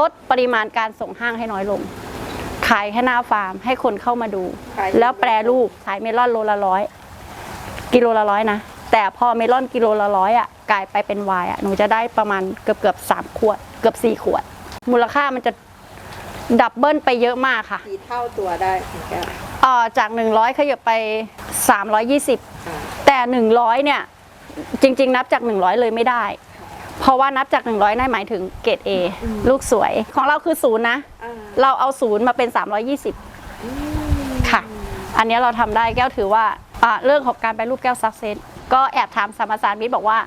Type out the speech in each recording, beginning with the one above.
ลดปริมาณการส่งห้างให้น้อยลง ขายแค่หน้าฟาร์มให้คนเข้ามาดู ขาย แล้วแปรรูปขายเมลอนโลละร้อยกิโลละร้อยนะ แต่พอเมลอนกิโลละร้อยอะกลายไปเป็นไวน์อะหนูจะได้ประมาณเกือบเกือบสามขวด เกือบสี่ขวด มูลค่ามันจะดับเบิลไปเยอะมากค่ะกี่เท่าตัวได้คุณแก้วเอ่อจาก 100ขยับไป 320 อ่าแต่ 100 เนี่ย จริง ๆ นับจาก 100 เลยไม่ได้ เพราะว่านับจาก 100นั่นหมายถึงเกรด A ลูกสวย ของเราคือศูนย์นะอ่าเราเอาศูนย์มาเป็น 320 ค่ะ อันเนี้ยเราทำได้แก้วถือว่าอะเรื่องของการไปรูปแก้วซักเซนก็แอบถามสามอาสารมิตรบอกว่า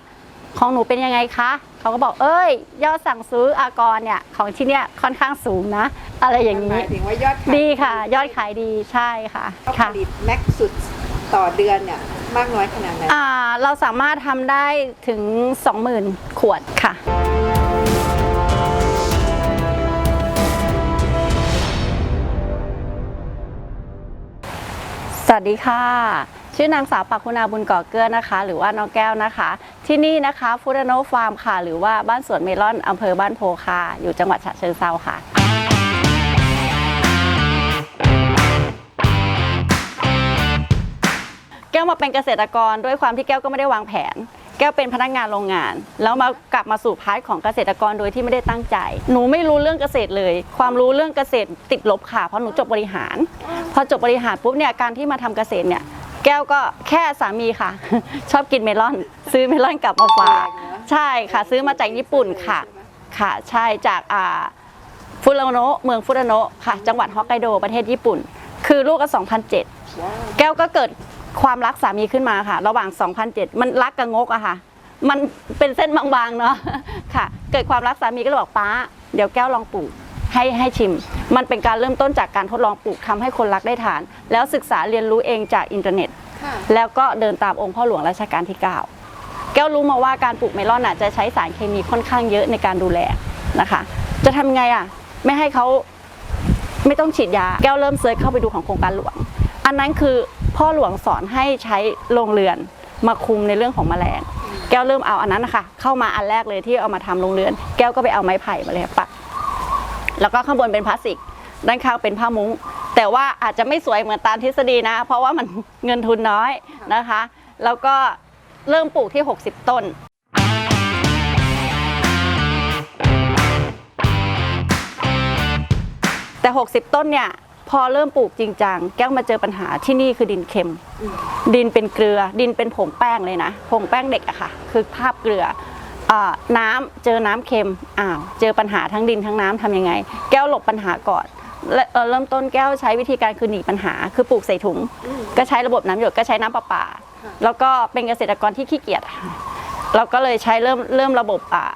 ของหนูเป็นยังไงคะ เขาก็บอกเอ้ย ยอดสั่งซื้ออากรเนี่ย ของที่เนี่ยค่อนข้างสูงนะ อะไรอย่างหนี้มายถึงว่ายอดขายดีค่ะ ยอดขายดีใช่ค่ะเขาผค่ะลิตแม็กซ์สุดต่อเดือนเนี่ย มากน้อยขนาดไหนอ่าเราสามารถทำได้ถึง 20,000 ขวดค่ะ สวัสดีค่ะ ชื่อนางสาวปักคุณาบุญก่อเกื้อนะคะ หรือว่าน้องแก้วนะคะ ที่นี่นะคะฟูดโนฟาร์มค่ะ หรือว่าบ้านสวนเมลอนอำเภอบ้านโพค่ะ อยู่จังหวัดฉะเชิงเซาค่ะ ก้วมาเป็นเกษตรกรด้วยความที่แก้วก็ไม่ได้วางแผน แก้วเป็นพนักงานโรงงาน แล้วมากลับมาสู่พาร์ทของเกษตรกรโดยที่ไม่ได้ตั้งใจ หนูไม่รู้เรื่องเกษตรเลย ความรู้เรื่องเกษตรติดลบค่ะเพราะหนูจบบริหาร พอจบบริหารปุ๊บเนี่ยการที่มาทำเกษตรเนี่ยแก้วก็แค่สามีค่ะ ชอบกินเมลอน ซื้อเมลอนกลับมาฝากใช่ค่ะ ซื้อมาจากญี่ปุ่นค่ะค่ะ ใช่จากอ่าฟุรโนะเมืองฟุรโนะค่ะ จังหวัดฮอกไกโดประเทศญี่ปุ่น คือลูกก็2007 แก้วก็เกิด ความรักสามีขึ้นมาค่ะ ระหว่าง 2007 มันรักกับงกอะค่ะ มันเป็นเส้นบางๆเนาะค่ะ เกิดความรักสามีก็เลยบอกป้า เดี๋ยวแก้วลองปลูกให้ให้ชิม มันเป็นการเริ่มต้นจากการทดลองปลูกทำให้คนรักได้ทาน แล้วศึกษาเรียนรู้เองจากอินเทอร์เน็ตค่ะแล้วก็เดินตามองค์พ่อหลวงรัชกาลที่ 9 แก้วรู้มาว่าการปลูกเมลอนน่ะจะใช้สารเคมีค่อนข้างเยอะในการดูแลนะคะ จะทำไงอะ ไม่ให้เขาไม่ต้องฉีดยา แก้วเริ่มเซิร์ชเข้าไปดูของโครงการหลวง อันนั้นคือ พ่อหลวงสอนให้ใช้โรงเรือนมาคุมในเรื่องของแมลง แก้วเริ่มเอาอันนั้นนะคะเข้ามาอันแรกเลยที่เอามาทำโรงเรือน แก้วก็ไปเอาไม้ไผ่มาเลยปักแล้วก็ข้างบนเป็นพลาสติก ด้านข้างเป็นผ้ามุ้ง แต่ว่าอาจจะไม่สวยเหมือนตามทฤษฎีนะ เพราะว่ามันเงินทุนน้อยนะคะ แล้วก็เริ่มปลูกที่ 60 ต้นแต่ 60 ต้นเนี่ย พอเริ่มปลูกจริงจังแก้วมาเจอปัญหาที่นี่คือดินเค็มอืมดินเป็นเกลือ ดินเป็นผงแป้งเลยนะผงแป้งเด็กอะค่ะ คือภาพเกลืออาน้ำเจอน้ำเค็มอ้าวเจอปัญหาทั้งดินทั้งน้ำทำยังไง แก้วหลบปัญหาก่อนและเอ่อเริ่มต้นแก้วใช้วิธีการคือหนีปัญหา คือปลูกใส่ถุงอืมก็ใช้ระบบน้ำหยดก็ใช้น้ำประปาค่ะแล้วก็เป็นเกษตรกรที่ขี้เกียจอะค่ะเราก็เลยใช้เริ่มเริ่มระบบอ่า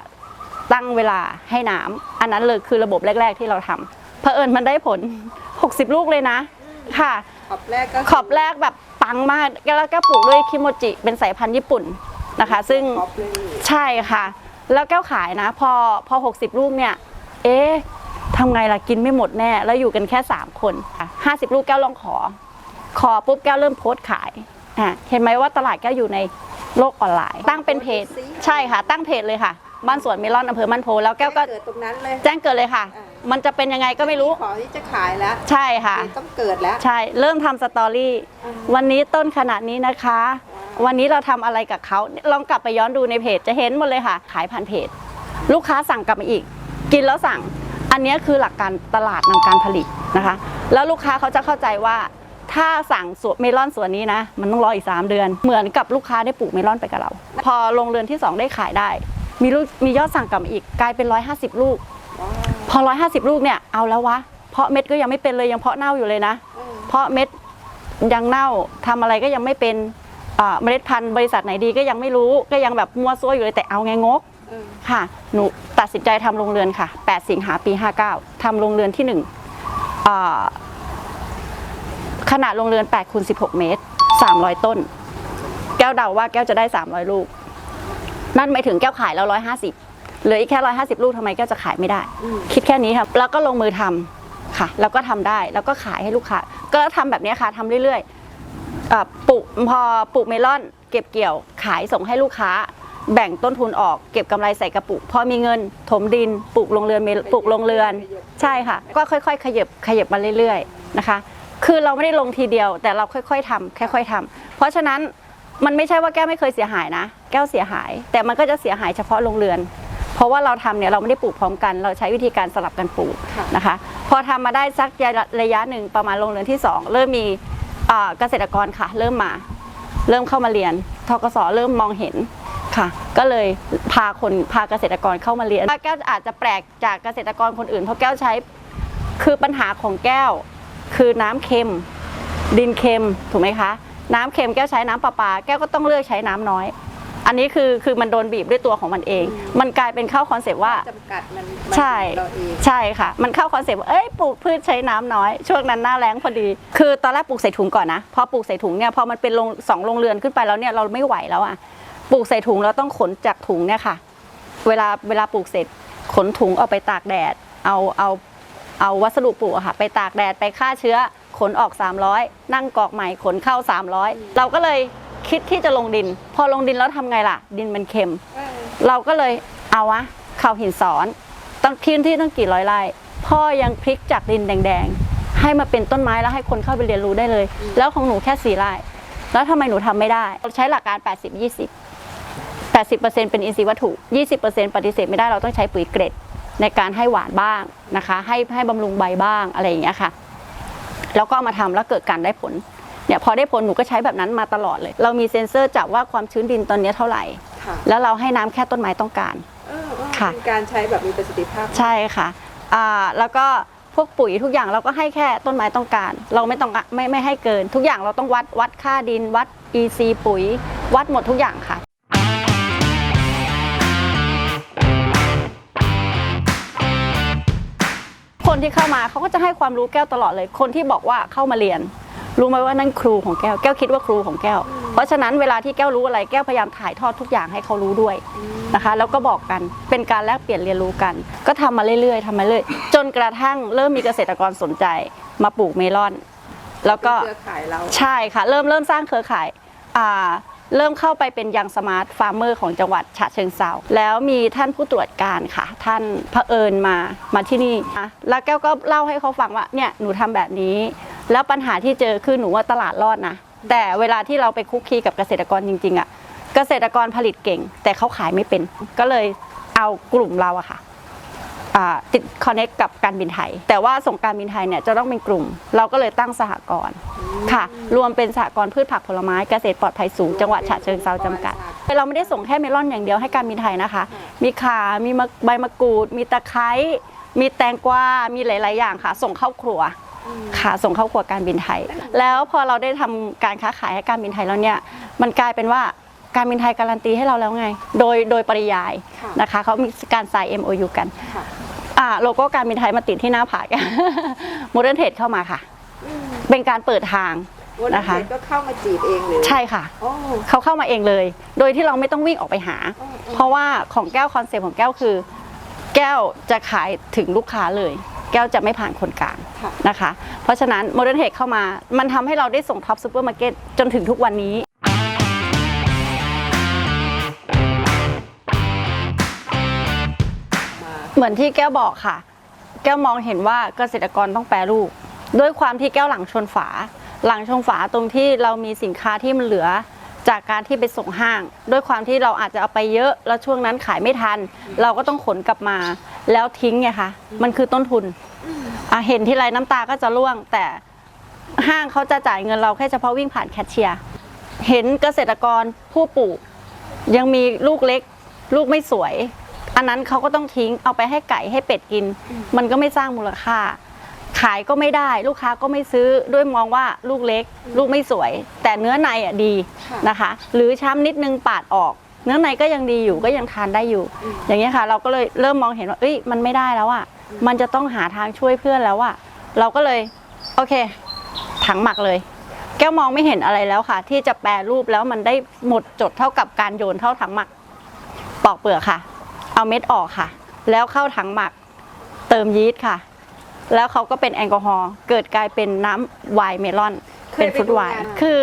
ตั้งเวลาให้น้ำอันนั้นเลยคือระบบแรก ๆ ที่เราทำ เผอิญมันได้ผล 60 ลูกเลยนะ ค่ะ ขอบแรกก็ขอบแรกแบบปังมากแล้วก็ปลูกด้วยคิโมจิ เป็นสายพันธุ์ญี่ปุ่นนะคะ ซึ่งขอบเลยใช่ค่ะ แล้วแก้วขายนะ พอพอ 60 ลูกเนี่ย เอ๊ะทำไงล่ะกินไม่หมดแน่ แล้วอยู่กันแค่ 3 คนอะ50 ลูกแก้วลองขอ ขอปุ๊บแก้วเริ่มโพสต์ขายอะเห็นไหมว่าตลาดแก้วอยู่ในโลกออนไลน์ ตั้งเป็นเพจ ใช่ค่ะ ตั้งเพจเลยค่ะ บ้านสวนเมลอนอำเภอมันโพแล้วแก้วก็ เกิดตรงนั้นเลย แจ้งเกิดเลยค่ะ อ่า มันจะเป็นยังไงก็ไม่รู้ ขอที่จะขายแล้วใช่ค่ะเลยต้องเกิดแล้ว ใช่ เริ่มทำสตอรี่อืมวันนี้ต้นขนาดนี้นะคะ วันนี้เราทำอะไรกับเขา ลองกลับไปย้อนดูในเพจจะเห็นหมดเลยค่ะ ขายผ่านเพจ ลูกค้าสั่งกลับมาอีก กินแล้วสั่ง อันนี้คือหลักการตลาดนำการผลิตนะคะ แล้วลูกค้าเขาจะเข้าใจว่าถ้าสั่งสวนเมลอนสวนนี้นะ มันต้องรออีก 3 เดือน เหมือนกับลูกค้าได้ปลูกเมลอนไปกับเรา พอลงเรือนที่ 2 ได้ขายได้ มีลูกมียอดสั่งกลับมาอีกกลายเป็น 150 ลูกว้าว พอ 150 ลูกเนี่ยเอาแล้ววะ เพาะเม็ดก็ยังไม่เป็นเลยยังเพาะเน่าอยู่เลยนะอืมเพราะเม็ดยังเน่าทำอะไรก็ยังไม่เป็นอ่าเมล็ดพันธุ์บริษัทไหนดีก็ยังไม่รู้ก็ยังแบบมัวซัวอยู่เลยแต่เอาไงงกอืมค่ะ หนูตัดสินใจทำโรงเรือนค่ะ 8 สิงหาปี 59ทำโรงเรือนที่1อ่าขนาดโรงเรือน8คูณ16 เมตร 300 ต้น แก้วเดาว่าแก้วจะได้ 300 ลูก นั่นหมายถึงแก้วขายแล้ว 150 เหลืออีกแค่150ลูกทำไมแก้วจะขายไม่ได้อืมคิดแค่นี้ครับแล้วก็ลงมือทำค่ะ แล้วก็ทำได้แล้วก็ขายให้ลูกค้าก็ทำแบบนี้ค่ะทำเรื่อยๆเอ่อปลูกพอปลูกเมลอน เก็บเกี่ยวขายส่งให้ลูกค้า แบ่งต้นทุนออกเก็บกำไรใส่กระปุกพอมีเงินถมดินปลูกโรงเรือนเมปลูกโรงเรือน ใช่ค่ะ ก็ค่อย ๆ ขยับขยับมาเรื่อยๆนะคะ คือเราไม่ได้ลงทีเดียว แต่เราค่อยๆทำค่อยๆทำเพราะฉะนั้นมันไม่ใช่ว่าแก้วไม่เคยเสียหายนะ แก้วเสียหาย แต่มันก็จะเสียหายเฉพาะโรงเรือน เพราะว่าเราทำเนี่ยเราไม่ได้ปลูกพร้อมกัน เราใช้วิธีการสลับกันปลูกค่ะนะคะ พอทำมาได้สักระยะหนึ่งประมาณโรงเรือนที่สองเริ่มมีอ่าเกษตรกรค่ะ เริ่มมา เริ่มเข้ามาเรียนทกสเริ่มมองเห็นค่ะ ก็เลยพาคนพาเกษตรกรเข้ามาเรียนแก้วอาจจะแปลกจากเกษตรกรคนอื่น เพราะแก้วใช้คือปัญหาของแก้ว คือน้ำเค็ม ดินเค็มถูกไหมคะ น้ำเค็มแก้วใช้น้ำประปา แก้วก็ต้องเลือกใช้น้ำน้อย อันนี้คือคือมันโดนบีบด้วยตัวของมันเอง มันกลายเป็นเข้าคอนเซปต์ว่าจำกัดมันใช่มันเราเองใช่ค่ะ มันเข้าคอนเซปต์ว่าเอ้ยปลูกพืชใช้น้ำน้อย ช่วงนั้นหน้าแล้งพอดี คือตอนแรกปลูกใส่ถุงก่อนนะพอปลูกใส่ถุงเนี่ยพอมันเป็นโรงสองโรงเรือนขึ้นไปแล้วเนี่ยเราไม่ไหวแล้วอะปลูกใส่ถุงเราต้องขนจากถุงเนี่ยค่ะ เวลาเวลาปลูกเสร็จขนถุงเอาไปตากแดด เอาเอาเอาวัสดุปลูกอะค่ะไปตากแดดไปฆ่าเชื้อขนออก 300 นั่งกอกใหม่ขนเข้า 300 เราก็เลย คิดที่จะลงดิน พอลงดินแล้วทำไงล่ะ ดินมันเค็มเออเราก็เลยเอาวะข่าวหินสอนต้องพื้นที่ต้องกี่ร้อยไร่พ่อยังพลิกจากดินแดง ๆ ให้มาเป็นต้นไม้แล้วให้คนเข้าไปเรียนรู้ได้เลย แล้วของหนูแค่สี่ไร่แล้วทำไมหนูทำไม่ได้เราใช้หลักการ 80 20 80%เป็นอินทรีย์วัตถุ 20%ปฏิเสธไม่ได้เราต้องใช้ปุ๋ยเกรดในการให้หวานบ้างนะคะ ให้ให้บำรุงใบบ้างอะไรอย่างเงี้ยค่ะ แล้วก็เอามาทำแล้วเกิดการได้ผล เนี่ยพอได้ผลหนูก็ใช้แบบนั้นมาตลอดเลย เรามีเซ็นเซอร์จับว่าความชื้นดินตอนนี้เท่าไหร่ค่ะแล้วเราให้น้ำแค่ต้นไม้ต้องการเออเออค่ะเป็นการใช้แบบมีประสิทธิภาพ ใช่ค่ะอ่าแล้วก็พวกปุ๋ยทุกอย่างเราก็ให้แค่ต้นไม้ต้องการ เราไม่ต้องอะไม่ไม่ให้เกิน ทุกอย่างเราต้องวัดวัดค่าดินวัด EC ปุ๋ย วัดหมดทุกอย่างค่ะคนที่เข้ามาเขาก็จะให้ความรู้แก้วตลอดเลย คนที่บอกว่าเข้ามาเรียน รู้ไหมว่านั่นครูของแก้ว แก้วคิดว่าครูของแก้ว เพราะฉะนั้นเวลาที่แก้วรู้อะไรแก้วพยายามถ่ายทอดทุกอย่างให้เขารู้ด้วยนะคะ แล้วก็บอกกันเป็นการแลกเปลี่ยนเรียนรู้กัน ก็ทำมาเรื่อยๆทำมาเรื่อยจนกระทั่งเริ่มมีเกษตรกรสนใจ มาปลูกเมลอน แล้วก็เครือข่ายเราใช่ค่ะ เริ่มเริ่มสร้างเครือข่ายอ่าเริ่มเข้าไปเป็นยังสมาร์ทฟาร์มเมอร์ของจังหวัดฉะเชิงเซาแล้วมีท่านผู้ตรวจการค่ะ ท่านเผอิญมามาที่นี่อะแล้วแก้วก็เล่าให้เขาฟังว่าเนี่ยหนูทำแบบนี้ แล้วปัญหาที่เจอคือหนูว่าตลาดรอดนะ แต่เวลาที่เราไปคุกคีกับเกษตรกรจริงๆอะ เกษตรกรผลิตเก่ง แต่เขาขายไม่เป็น ก็เลยเอากลุ่มเราอะค่ะติดคอนเน c กับการบินไทย แต่ว่าส่งการบินไทยเนี่ยจะต้องเป็นกลุ่ม เราก็เลยตั้งสหกรณ์ค่ะ รวมเป็นสหกรณ์พืชผักผลไม้เกษตรปลอดภัยสูงจังหวัดฉะเชิงเซาจำกัด เราไม่ได้ส่งแค่เมลอนอย่างเดียวให้การบินไทยนะคะ มีข่ามีใบมะกรูด มีตะไคร้มีแตงกวา มีหลาย ๆ อย่างค่ะ ส่งเข้าครัว ค่ะส่งเข้าครัวการบินไทย แล้วพอเราได้ทำการค้าขายให้การบินไทยแล้วเนี่ย มันกลายเป็นว่าการบินไทยการันตีให้เราแล้วไง โดยโดยปริยายค่ะนะคะเขามีการ sign MOU กันค่ะอ่าโลโก้การบินไทยมาติดที่หน้าผากโมเดิร์นเทรดเข้ามาค่ะ เป็นการเปิดทางวันนะคะนี้ก็เข้ามาจีบเองหรือใช่ค่ะโอ้เขาเข้ามาเองเลย โดยที่เราไม่ต้องวิ่งออกไปหาอืมเพราะว่าของแก้วคอนเซ็ปต์ของแก้วคือ แก้วจะขายถึงลูกค้าเลย แก้วจะไม่ผ่านคนกลางค่ะนะคะ เพราะฉะนั้นโมเดิร์นเทคเข้ามา มันทำให้เราได้ส่งท็อปซูเปอร์มาร์เก็ตจนถึงทุกวันนี้มาเหมือนที่แก้วบอกค่ะ แก้วมองเห็นว่าเกษตรกรต้องแปรรูป ด้วยความที่แก้วหลังชนฝา หลังชนฝาตรงที่เรามีสินค้าที่มันเหลือจากการที่ไปส่งห้าง ด้วยความที่เราอาจจะเอาไปเยอะ แล้วช่วงนั้นขายไม่ทัน เราก็ต้องขนกลับมา แล้วทิ้งไงคะ มันคือต้นทุน อะเห็นที่ไรน้ำตาก็จะร่วง แต่ห้างเขาจะจ่ายเงินเราแค่เฉพาะวิ่งผ่านแคชเชียร์เห็นเกษตรกรผู้ปลูก ยังมีลูกเล็ก ลูกไม่สวย อันนั้นเขาก็ต้องทิ้งเอาไปให้ไก่ให้เป็ดกิน มันก็ไม่สร้างมูลค่า ขายก็ไม่ได้ลูกค้าก็ไม่ซื้อด้วยมองว่าลูกเล็ก ลูกไม่สวย แต่เนื้อในอะดีนะคะ หรือช้ำนิดนึงปาดออก เนื้อในก็ยังดีอยู่ก็ยังทานได้อยู่ อย่างนี้ยค่ะ เราก็เลยเริ่มมองเห็นว่าเอ้ยมันไม่ได้แล้วอะ มันจะต้องหาทางช่วยเพื่อนแล้วอะเราก็เลยโอเค ถังหมักเลย แก้วมองไม่เห็นอะไรแล้วค่ะ ที่จะแปรรูปแล้วมันได้หมดจดเท่ากับการโยนเข้าถังหมักปอกเปลือกค่ะ เอาเม็ดออกค่ะ แล้วเข้าถังหมัก เติมยีสต์ค่ะ แล้วเขาก็เป็นแอลกอฮอล์เกิดกลายเป็นน้ำไวน์เมลอนเคยเป็นฟรุตไวน์ไปดูงานคือ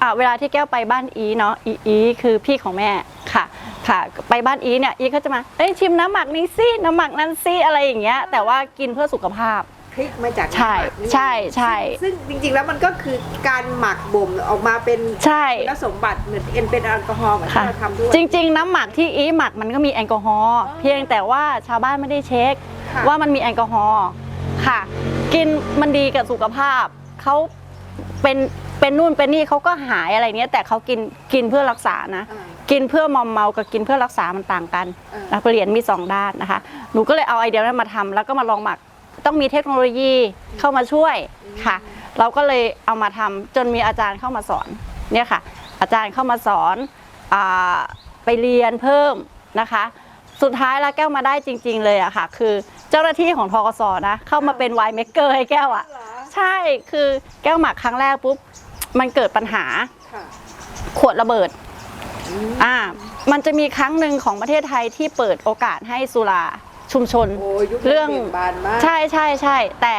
อ่าเวลาที่แก้วไปบ้านอีเนาะอีอีคือพี่ของแม่ ค่ะค่ะไปบ้านอีเนี่ยอีเขาจะมาเอ้ยชิมน้ำหมักนี้สิน้ำหมักนั้นสิอะไรอย่างเงี้ยแต่ว่ากินเพื่อสุขภาพ พริกมาจากใช่น้ำหมักนี่ใช่ใช่ ซึ่งจริงๆแล้วมันก็คือการหมักบ่มออกมาเป็นใช่ คุณสมบัติเหมือนเอ็นเป็นแอลกอฮอล์เหมือนที่ค่ะเราทำด้วย จริง ๆ น้ำหมักที่อีหมักมันก็มีแอลกอฮอล์อ๋อเพียงแต่ว่าชาวบ้านไม่ได้เช็ค ค่ะ ว่ามันมีแอลกอฮอล์ค่ะ กินมันดีกับสุขภาพเขาเป็นเป็นนู่นเป็นนี่เขาก็หายอะไรเนี้ยแต่เขากินกินเพื่อรักษานะ อ่า กินเพื่อมอมเมากับกินเพื่อรักษามันต่างกันอ่านนะเปลี่ยนมีสองด้านนะคะ หนูก็เลยเอาไอเดียนั้นมาทำแล้วก็มาลองหมักต้องมีเทคโนโลยีเข้ามาช่วยค่ะ เราก็เลยเอามาทำจนมีอาจารย์เข้ามาสอนเนี่ยค่ะ อาจารย์เข้ามาสอนอาไปเรียนเพิ่มนะคะ สุดท้ายแล้วแก้วมาได้จริง ๆ เลยอะค่ะ คือเจ้าหน้าที่ของทกสนะเข้ามาเป็นไวน์เมกเกอร์ให้แก้วอะเหรอใช่คือแก้วหมักครั้งแรกปุ๊บมันเกิดปัญหาค่ะขวดระเบิด อ่ามันจะมีครั้งหนึ่งของประเทศไทยที่เปิดโอกาสให้สุราชุมชนโอ้ยุคเรื่องเบี่ยงบานมาก ใช่ใช่ใช่แต่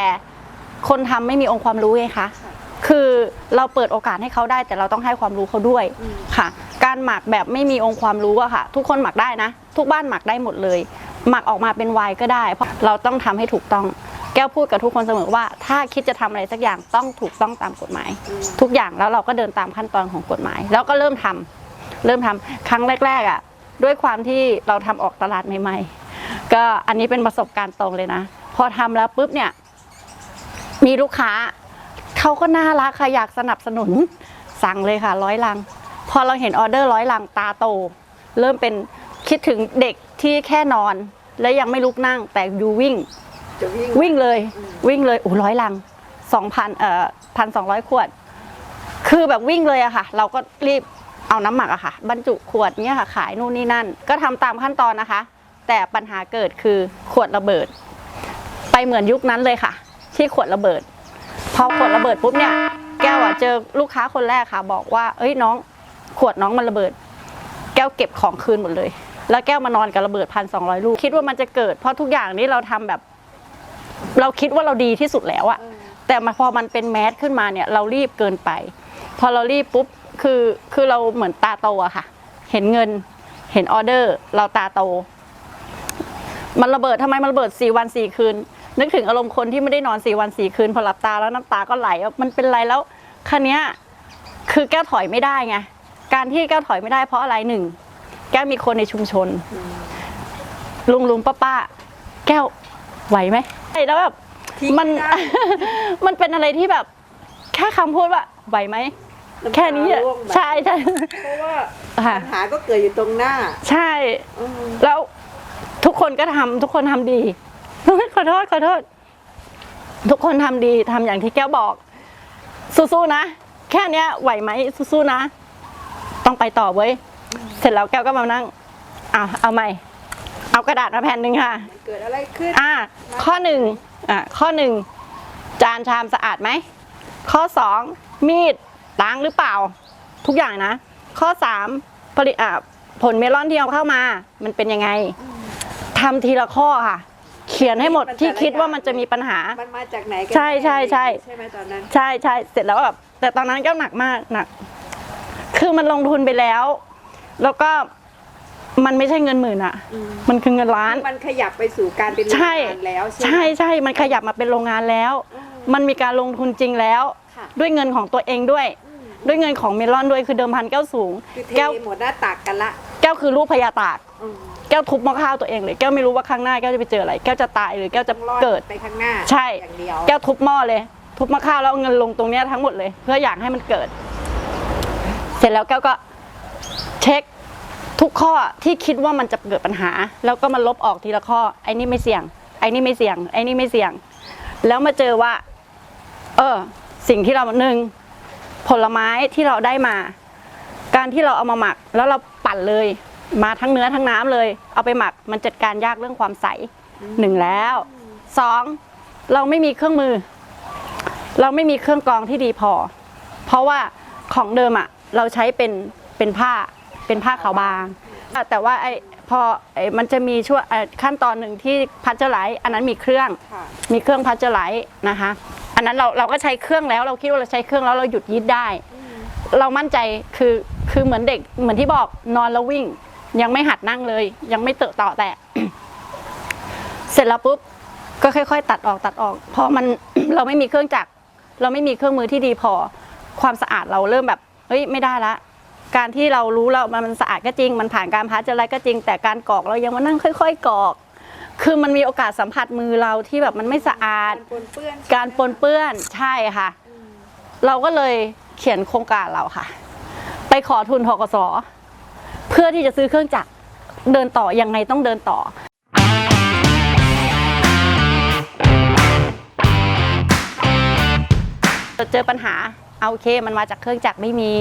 คนทำไม่มีองค์ความรู้ไงคะค่ะคือเราเปิดโอกาสให้เขาได้ แต่เราต้องให้ความรู้เขาด้วยอืม ค่ะ การหมักแบบไม่มีองค์ความรู้อะค่ะ ทุกคนหมักได้นะ ทุกบ้านหมักได้หมดเลย หมักออกมาเป็นไวน์ก็ได้ เพราะเราต้องทำให้ถูกต้อง แก้วพูดกับทุกคนเสมอว่า ถ้าคิดจะทำอะไรสักอย่างต้องถูกต้องตามกฎหมายอืมทุกอย่างแล้วเราก็เดินตามขั้นตอนของกฎหมาย แล้วก็เริ่มทำ เริ่มทำครั้งแรกๆอะด้วยความที่เราทำออกตลาดใหม่ ๆ ก็อันนี้เป็นประสบการณ์ตรงเลยนะ พอทำแล้วปุ๊บเนี่ย มีลูกค้าเขาก็น่ารักค่ะอยากสนับสนุนสั่งเลยค่ะร้อยลัง พอเราเห็นออเดอร์ร้อยลังตาโต เริ่มเป็นคิดถึงเด็กที่แค่นอน และยังไม่ลุกนั่งแต่อยู่วิ่งจะวิ่งวิ่งเลยอืมวิ่งเลยโอ้ร้อยลังสองพันเอ่อพันสองร้อยขวด คือแบบวิ่งเลยอะค่ะ เราก็รีบ เอาน้ำหมักอะค่ะ บรรจุขวดเนี้ยค่ะขายนู่นนี่นั่น ก็ทำตามขั้นตอนนะคะ แต่ปัญหาเกิดคือขวดระเบิด ไปเหมือนยุคนั้นเลยค่ะ ที่ขวดระเบิด พอขวดระเบิดปุ๊บเนี่ยแก้วอะเจอลูกค้าคนแรกค่ะ บอกว่า เอ้ยน้อง ขวดน้องมันระเบิด แก้วเก็บของคืนหมดเลย แล้วแก้วมานอนกับระเบิดพันสองร้อยลูกคิดว่ามันจะเกิด เพราะทุกอย่างนี้เราทำแบบ เราคิดว่าเราดีที่สุดแล้วอะเออแต่มาพอมันเป็นแมสขึ้นมาเนี่ย เรารีบเกินไป พอเรารีบปุ๊บ คือคือเราเหมือนตาโตอะค่ะ เห็นเงิน เห็นออเดอร์ เราตาโต มันระเบิดทำไมมันระเบิดสี่วันสี่คืน นึกถึงอารมณ์คนที่ไม่ได้นอนสี่วันสี่คืน พอหลับตาแล้วน้ำตาก็ไหลว่ามันเป็นไรแล้วคันนี้ยคือแก้วถอยไม่ได้ไงการที่แก้วถอยไม่ได้เพราะอะไรหนึ่งแก้วมีคนในชุมชน ลุงลุงป้าป้าแก้วไหวไหมใช่แล้วแบบทิ้งมันไม่ได้มันเป็นอะไรที่แบบ แค่คำพูดว่าไหวไหมำตาแค่นี้อะร่วงแบบใช่ใช่ เพราะว่าค่ะ ปัญหาก็เกิดอยู่ตรงหน้าใช่ อืมแล้วทุกคนก็ทำทุกคนทำดี ขอโทษขอโทษ ทุกคนทำดีทำอย่างที่แก้วบอก สู้ๆนะ แค่เนี้ยไหวไหมสู้ๆนะ ต้องไปต่อเว้ย เสร็จแล้วแก้วก็มานั่งอะเอาใหม่ เอากระดาษมาแผ่นหนึ่งค่ะมันเกิดอะไรขึ้นอ่าข้อหนึ่งอ่าข้อหนึ่งจานชามสะอาดไหม ข้อสองมีด ล้างหรือเปล่า ทุกอย่างนะ ข้อสามผลิตอ่าผลเมลอนที่เอาเข้ามา มันเป็นยังไงทำทีละข้อค่ะ เขียนให้หมดที่คิดว่ามันจะมีปัญหา มันมาจากไหนกันใช่ใช่ใช่ใช่ไหมตอนนั้น ใช่ใช่เสร็จแล้วแบบแต่ตอนนั้นก็หนักมากหนัก คือมันลงทุนไปแล้ว แล้วก็มันไม่ใช่เงินหมื่นอะอืมมันคือเงินล้าน มันขยับไปสู่การเป็นโรงใช่งานแล้วใช่ไหมใช่ใช่ มันขยับมาเป็นโรงงานแล้วอืมมันมีการลงทุนจริงแล้วค่ะด้วยเงินของตัวเองด้วยอืม ด้วยเงินของเมลอนด้วยคือเดิมพันแก้วสูง คือเทแก้ว หมดหน้าตักกันละแก้วคือลูกพญาตาก อืมแก้วทุบหม้อข้าวตัวเองเลยแก้วไม่รู้ว่าข้างหน้าแก้วจะไปเจออะไร แก้วจะตายหรือแก้วจะต้องรอดเกิด ไปข้างหน้าใช่ อย่างเดียวแก้วทุบหม้อเลย ทุบหม้อข้าวแล้วเอาเงินลงตรงเนี้ยทั้งหมดเลย เพื่ออยากให้มันเกิด เสร็จแล้วแก้วก็เช็คทุกข้อที่คิดว่ามันจะเกิดปัญหา แล้วก็มาลบออกทีละข้อไอ้นี่ไม่เสี่ยงไอ้นี่ไม่เสี่ยงไอ้นี่ไม่เสี่ยง แล้วมาเจอว่า เออ สิ่งที่เราหนึ่ง ผลไม้ที่เราได้มา การที่เราเอามาหมัก แล้วเราปั่นเลย มาทั้งเนื้อทั้งน้ำเลย เอาไปหมักมันจัดการยากเรื่องความใสหนึ่งแล้วสองเราไม่มีเครื่องมือ เราไม่มีเครื่องกรองที่ดีพอ เพราะว่าของเดิมอะเราใช้เป็นเป็นผ้าเป็นผ้าขาวบางอะแต่ว่าไอ้พอไอ้มันจะมีช่วงเอ่อขั้นตอนหนึ่งที่พัชเจอร์ไลท์อันนั้นมีเครื่องค่ะมีเครื่องพัชเจอร์ไลท์นะคะ อันนั้นเราเราก็ใช้เครื่องแล้วเราคิดว่าเราใช้เครื่องแล้วเราหยุดยีดได้ เรามั่นใจคือคือเหมือนเด็กเหมือนที่บอกนอนแล้ววิ่ง ยังไม่หัดนั่งเลย ยังไม่เตอะต่อแต่ เสร็จแล้วปุ๊บก็ค่อย ๆ ตัดออกตัดออก เพราะมันเราไม่มีเครื่องจักรเราไม่มีเครื่องมือที่ดีพอความสะอาดเราเริ่มแบบเฮ้ยไม่ได้ละการที่เรารู้แล้วมันมันสะอาดก็จริง มันผ่านการพาสเจอร์ไรก็จริง แต่การกรอกเรายังมานั่งค่อย ๆกรอก คือมันมีโอกาสสัมผัสมือเราที่แบบมันไม่สะอาด การปนเปื้อนการปนเปื้อนใช่ค่ะเราก็เลยเขียนโครงการเราค่ะ ไปขอทุนทกสเพื่อที่จะซื้อเครื่องจักรเดินต่อยังไงต้องเดินต่อ เจอปัญหาเอาโอเคมันมาจากเครื่องจักรไม่มี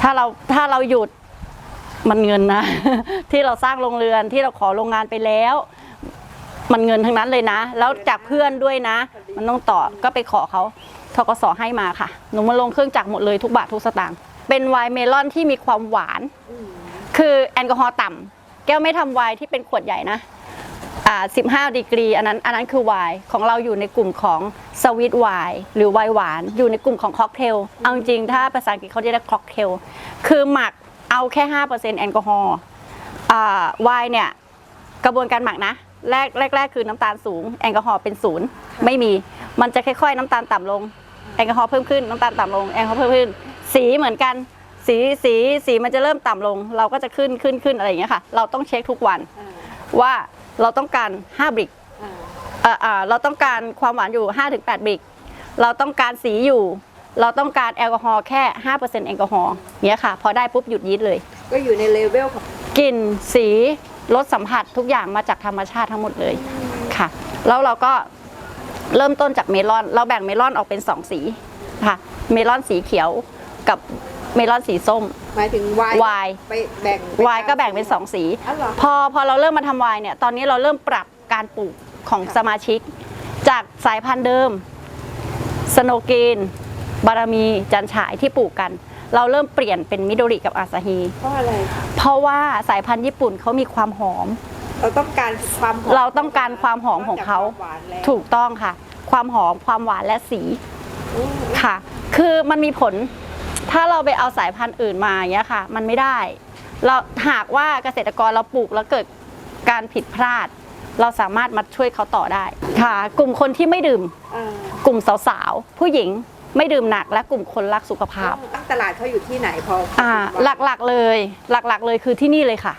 ถ้าเราถ้าเราหยุดมันเงินนะ ที่เราสร้างโรงเรือนที่เราขอโรงงานไปแล้ว มันเงินทั้งนั้นเลยนะ แล้วจากเพื่อนด้วยนะ มันต้องต่อก็ไปขอเขาทกสให้มาค่ะ หนูมาลงเครื่องจักรหมดเลยทุกบาททุกสตางค์เป็นไวน์เมลอนที่มีความหวาน คือแอลกอฮอล์ต่ำแก้วไม่ทำไวน์ที่เป็นขวดใหญ่นะอ่า15ดีกรีอันนั้นอันนั้นคือไวน์ของเราอยู่ในกลุ่มของสวีทไวน์หรือไวน์หวาน อยู่ในกลุ่มของค็อกเทลเอาจริงถ้าภาษาอังกฤษเขาเรียกค็อกเทลคือหมักเอาแค่5%แอลกอฮอล์อ่าไวน์เนี่ยกระบวนการหมักนะ แรกแรกแรกคือน้ำตาลสูง แอลกอฮอล์เป็นศูนย์ไม่มีมันจะค่อยๆ น้ำตาลต่ำลง แอลกอฮอล์เพิ่มขึ้นน้ำตาลต่ำลงแอลกอฮอล์เพิ่มขึ้น สีเหมือนกัน สีสีสีมันจะเริ่มต่ำลง เราก็จะขึ้นขึ้นขึ้นอะไรอย่างเงี้ยค่ะ เราต้องเช็คทุกวันอ่า5ว่าเราต้องการ5บริกอ่าเอ่อเอ่อเราต้องการความหวานอยู่ 5-8บริกเราต้องการสีอยู่ เราต้องการแอลกอฮอล์แค่ 5%แอลกอฮอล์เงี้ยค่ะ พอได้ปุ๊บหยุดยีสต์เลย ก็อยู่ในเลเวลของกลิ่นสี รสสัมผัสทุกอย่างมาจากธรรมชาติทั้งหมดเลยค่ะ แล้วเราก็เริ่มต้นจากเมลอน เราแบ่งเมลอนออกเป็น 2 สีค่ะ เมลอนสีเขียวกับเมลอนสีส้ม หมายถึงวายไวน์ไปแบ่งไวน์ก็แบ่งเป็น 2 สี อ๋อเหรอ พอพอเราเริ่มมาทำไวน์เนี่ย ตอนนี้เราเริ่มปรับการปลูกของค่ะสมาชิก จากสายพันธุ์เดิม สโนกีน บารมี จันฉายที่ปลูกกัน เราเริ่มเปลี่ยนเป็นมิโดริกับอาซาฮีเพราะอะไร เพราะว่าสายพันธุ์ญี่ปุ่นเขามีความหอม เราต้องการความหอมเราต้องการความหอมของเขานจกควมหวานแล้วถูกต้องค่ะ ความหอมความหวานและสีอืมค่ะ คือมันมีผลถ้าเราไปเอาสายพันธุ์อื่นมาอย่างเงี้ยค่ะ มันไม่ได้ เราหากว่าเกษตรกรเราปลูกแล้วเกิดการผิดพลาด เราสามารถมาช่วยเขาต่อได้ค่ะ กลุ่มคนที่ไม่ดื่ม อ่ากลุ่มสาวๆ ผู้หญิง ไม่ดื่มหนักและกลุ่มคนรักสุขภาพตั้งตลาดเขาอยู่ที่ไหนพออ่าหลักๆเลยหลักๆเลยคือที่นี่เลยค่ะ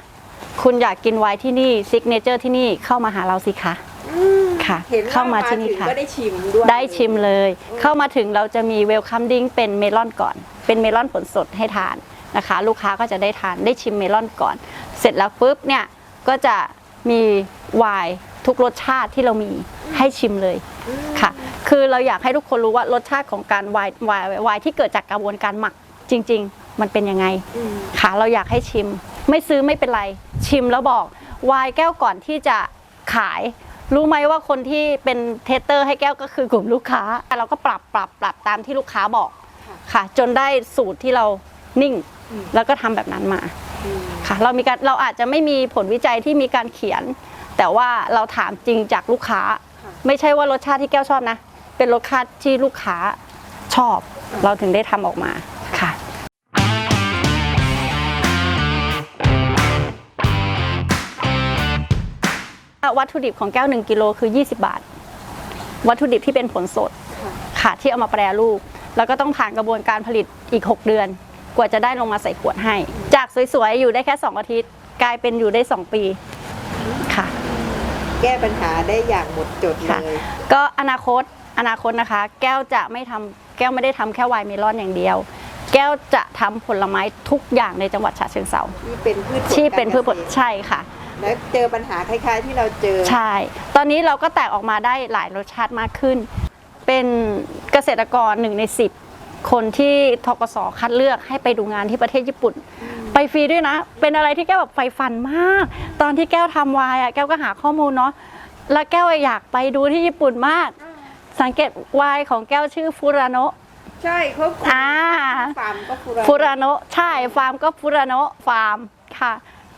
คุณอยากกินไวน์ที่นี่ซิกเนเจอร์ที่นี่เข้ามาหาเราสิคะอืมค่ะเห็นว่เข้ามาที่นี่ถึงค่ะก็ได้ชิมด้วยได้ชิมเลย เข้ามาถึงเราจะมีเวลคัมดิ้งเป็นเมลอนก่อน เป็นเมลอนผลสดให้ทานนะคะ ลูกค้าก็จะได้ทานได้ชิมเมลอนก่อน เสร็จแล้วปุ๊บเนี่ยก็จะมีไวน์ทุกรสชาติที่เรามีให้ชิมเลยอืม ค่ะ คือเราอยากให้ทุกคนรู้ว่ารสชาติของการไวน์ไวน์ไวน์ที่เกิดจากกระบวนการหมักจริง ๆ มันเป็นยังไงอืมค่ะ เราอยากให้ชิม ไม่ซื้อไม่เป็นไร ชิมแล้วบอกวายแก้วก่อนที่จะขาย รู้ไหมว่าคนที่เป็นเทสเตอร์ให้แก้วก็คือกลุ่มลูกค้าเราก็ปรับปรับปรับตามที่ลูกค้าบอกค่ะค่ะจนได้สูตรที่เรานิ่งอืมแล้วก็ทำแบบนั้นมาอืมค่ะ เรามีการเราอาจจะไม่มีผลวิจัยที่มีการเขียน แต่ว่าเราถามจริงจากลูกค้าค่ะ ไม่ใช่ว่ารสชาติที่แก้วชอบนะ เป็นรสชาติที่ลูกค้าชอบ เราถึงได้ทำออกมาค่ะวัตถุดิบของแก้ว 1กิโลคือ 20 บาท วัตถุดิบที่เป็นผลสดค่ะค่ะที่เอามาแปรรูป แล้วก็ต้องผ่านกระบวนการผลิตอีก 6 เดือน กว่าจะได้ลงมาใส่ขวดให้ จากสวยๆ อยู่ได้แค่ 2 อาทิตย์ กลายเป็นอยู่ได้ 2 ปีค่ะ แก้ปัญหาได้อย่างหมดจดค่ะ เลย ก็อนาคตอนาคตนะคะ แก้วจะไม่ทำแก้วไม่ได้ทำแค่ไวน์เมลอนอย่างเดียว แก้วจะทำผลไม้ทุกอย่างในจังหวัดฉะเชิงเทราที่เป็นพืชผลที่เป็นพืชผลการกษตรใช่ค่ะ แล้วเจอปัญหาคล้ายๆ ที่เราเจอ ใช่ ตอนนี้เราก็แตกออกมาได้หลายรสชาติมากขึ้น เป็นเกษตรกรหนึ่งในสิบคนที่ทกสคัดเลือกให้ไปดูงานที่ประเทศญี่ปุ่น ไปฟรีด้วยนะ เป็นอะไรที่แก้วแบบไฟฟันมาก ตอนที่แก้วทำวายอะแก้วก็หาข้อมูลเนาะแล้วแก้วอยากไปดูที่ญี่ปุ่นมาก สังเกตวายของแก้วชื่อฟูราโนะใช่เขาอ่าฟาร์มก็ฟูฟูราโนะใช่ฟาร์มก็ฟูราโนะฟาร์มค่ะ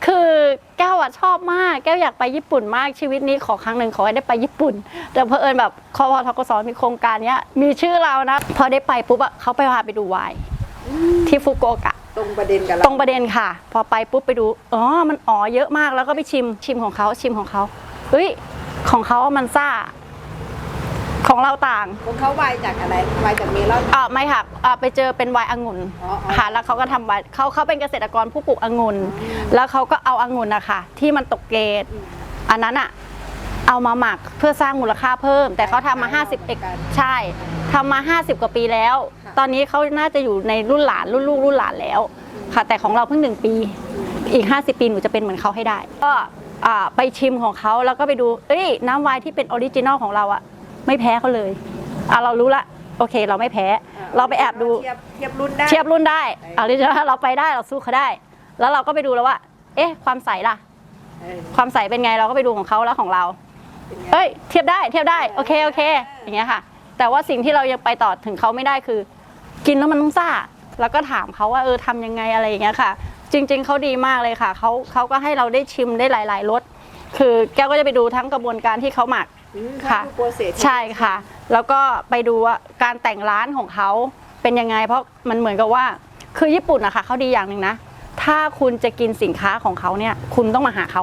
คือแก้วอะชอบมาก แก้วอยากไปญี่ปุ่นมากชีวิตนี้ขอครั้งหนึ่งขอให้ได้ไปญี่ปุ่น แต่เพอเอิญแบบคอพทกสมีโครงการเนี้ยมีชื่อเรานะ พอได้ไปปุ๊บอะเขาไปพาไปดูไวน์ที่ฟุกุโอกะ ตรงประเด็นกับเราตรงประเด็นค่ะ พอไปปุ๊บไปดูอ๋อมันอ๋อเยอะมากแล้วก็ไปชิมชิมของเขาชิมของเขาเฮ้ยของเขามันซ่า ของเราต่างของเขาวายจากอะไรวายจากเมลอน อ่าไม่ค่ะอ่าไปเจอเป็นไวน์องุ่นอ๋ออ๋อ ค่ะแล้วเขาก็ทำไวน์เขาเขาเป็นเกษตรกรผู้ปลูกองุ่นแล้วเขาก็เอาองุ่นนะคะที่มันตกเกรดอันนั้นอะเอามาหมักเพื่อสร้างมูลค่าเพิ่ม แต่เขาทำมา 50 เอกใช่ ทำมา 50 กว่าปีแล้ว ตอนนี้เขาน่าจะอยู่ในรุ่นหลานรุ่นลูกรุ่นหลานแล้วค่ะ แต่ของเราเพิ่งหนึ่งปี อีก 50 ปีหนูจะเป็นเหมือนเขาให้ได้ ก็อ่าไปชิมของเขาแล้วก็ไปดู เอ้ยน้ำไวน์ที่เป็นออริจินอลของเราอะไม่แพ้เขาเลยอะเรารู้ละโอเค เราไม่แพ้ เราไปแอบดูเทียบเทียบรุ่นได้เทียบรุ่นได้ออริจินอลเราไปได้เราสู้เขาได้ แล้วเราก็ไปดูแล้วว่า เอ๊ะ ความใสล่ะเออความใสเป็นไงเราก็ไปดูของเขาแล้วของเราเป็นไงเอ้ย เทียบได้เทียบได้โอเคโอเค อย่างเงี้ยค่ะ แต่ว่าสิ่งที่เรายังไปต่อถึงเขาไม่ได้คือ กินแล้วมันต้องซ่า แล้วก็ถามเขาว่าเออทำยังไงอะไรอย่างเงี้ยค่ะ จริง ๆเขาดีมากเลยค่ะเขาเขาก็ให้เราได้ชิมได้หลาย ๆรสคือแก้วก็จะไปดูทั้งกระบวนการที่เขาหมักอืมค่ะเขาดูโปรเซสใช่ค่ะ แล้วก็ไปดูว่าการแต่งร้านของเขาเป็นยังไง เพราะมันเหมือนกับว่าคือญี่ปุ่นนะคะเขาดีอย่างหนึ่งนะ ถ้าคุณจะกินสินค้าของเขาเนี่ย คุณต้องมาหาเขา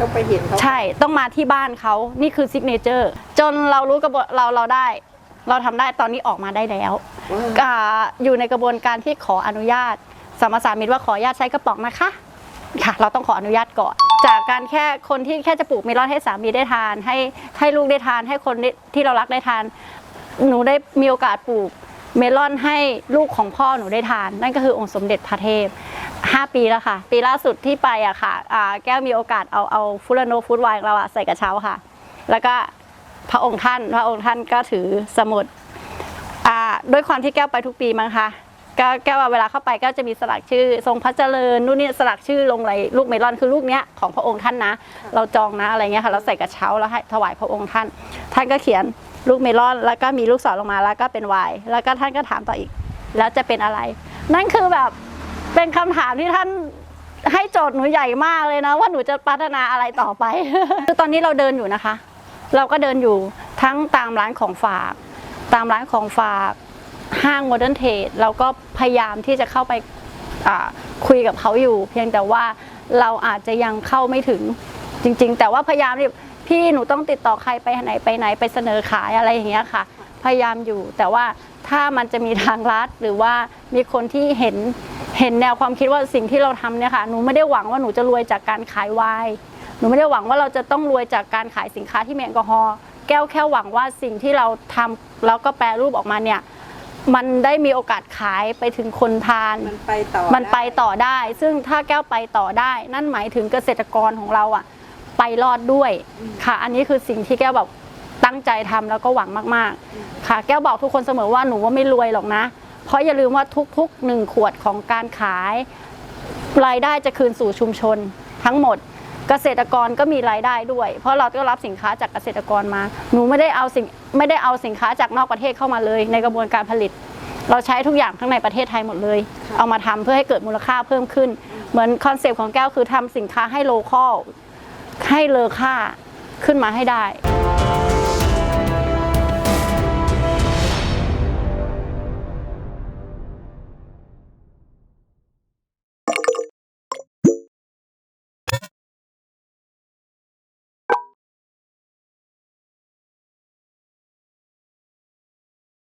ต้องไปเห็นเขาใช่ต้องมาที่บ้านเขานี่คือซิกเนเจอร์จนเรารู้กระบวนเราเราได้ เราทำได้ตอนนี้ออกมาได้แล้วว้าวอ่าอยู่ในกระบวนการที่ขออนุญาตสมรสามิตว่าขออนุญาตใช้กระป๋องนะคะ ค่ะ เราต้องขออนุญาตก่อน จากการแค่คนที่แค่จะปลูกเมลอนให้สามีได้ทาน ให้ให้ลูกได้ทาน ให้คนที่ที่เรารักได้ทาน หนูได้มีโอกาสปลูกเมลอนให้ลูกของพ่อหนูได้ทาน นั่นก็คือองค์สมเด็จพระเทพ 5 ปีแล้วค่ะ ปีล่าสุดที่ไปอะค่ะอ่าแก้วมีโอกาสเอาเอาฟุลาโนฟูดไวน์ของเราอะใส่กระเช้าค่ะ แล้วก็พระองค์ท่านพระองค์ท่านก็ถือสมุดอ่าด้วยความที่แก้วไปทุกปีมั้งคะก็แก้วว่าเวลาเข้าไปก็จะมีสลักชื่อ ทรงพระเจริญนู่นนี่สลักชื่อลงในลูกเมลอนคือลูกเนี้ยของพระองค์ท่านนะ เราจองนะอะไรเงี้ยค่ะเราใส่กระเช้าแล้วให้ถวายพระองค์ท่าน ท่านก็เขียนลูกเมลอนแล้วก็มีลูกศรลงมาแล้วก็เป็นไวน์แล้วก็ท่านก็ถามต่ออีก แล้วจะเป็นอะไร นั่นคือแบบ เป็นคำถามที่ท่านให้โจทย์หนูใหญ่มากเลยนะ ว่าหนูจะพัฒนาอะไรต่อไป คือตอนนี้เราเดินอยู่นะคะ เราก็เดินอยู่ทั้งตามร้านของฝาก ตามร้านของฝากห้างโมเดิร์นเทรดเราก็พยายามที่จะเข้าไปคุยกับเขาอยู่ เพียงแต่ว่าเราอาจจะยังเข้าไม่ถึงจริง ๆ แต่ว่าพยายามที่พี่หนูต้องติดต่อใครไปไหนไปไหนไปเสนอขายอะไรอย่างเงี้ยค่ะ พยายามอยู่แต่ว่าถ้ามันจะมีทางลัดหรือว่ามีคนที่เห็น เห็นแนวความคิดว่าสิ่งที่เราทำเนี่ยค่ะหนูไม่ได้หวังว่าหนูจะรวยจากการขายไวน์หนูไม่ได้หวังว่าเราจะต้องรวยจากการขายสินค้าที่มีแอลกอฮอล์แก้วแค่หวังว่าสิ่งที่เราทำแล้วก็แปรรูปออกมาเนี่ยมันได้มีโอกาสขายไปถึงคนทาน มันไปต่อมันไปด้ต่อได้ ซึ่งถ้าแก้วไปต่อได้ นั่นหมายถึงเกษตรกรของเราอะไปรอดด้วยค่ะ อันนี้คือสิ่งที่แก้วแบบตั้งใจทำแล้วก็หวังมากๆ ค่ะ แก้วบอกทุกคนเสมอว่าหนูว่าไม่รวยหรอกนะ เพราะอย่าลืมว่าทุกๆหนึ่งขวดของการขาย รายได้จะคืนสู่ชุมชนทั้งหมดเกษตรกรก็มีรายได้ด้วย เพราะเราก็รับสินค้าจากเกษตรกรมา หนูไม่ได้เอาสิ่งไม่ได้เอาสินค้าจากนอกประเทศเข้ามาเลย ในกระบวนการผลิต เราใช้ทุกอย่างทั้งในประเทศไทยหมดเลย เอามาทำเพื่อให้เกิดมูลค่าเพิ่มขึ้น เหมือนคอนเซปต์ของแก้วคือทำสินค้าให้โลคอลให้เลอค่าขึ้นมาให้ได้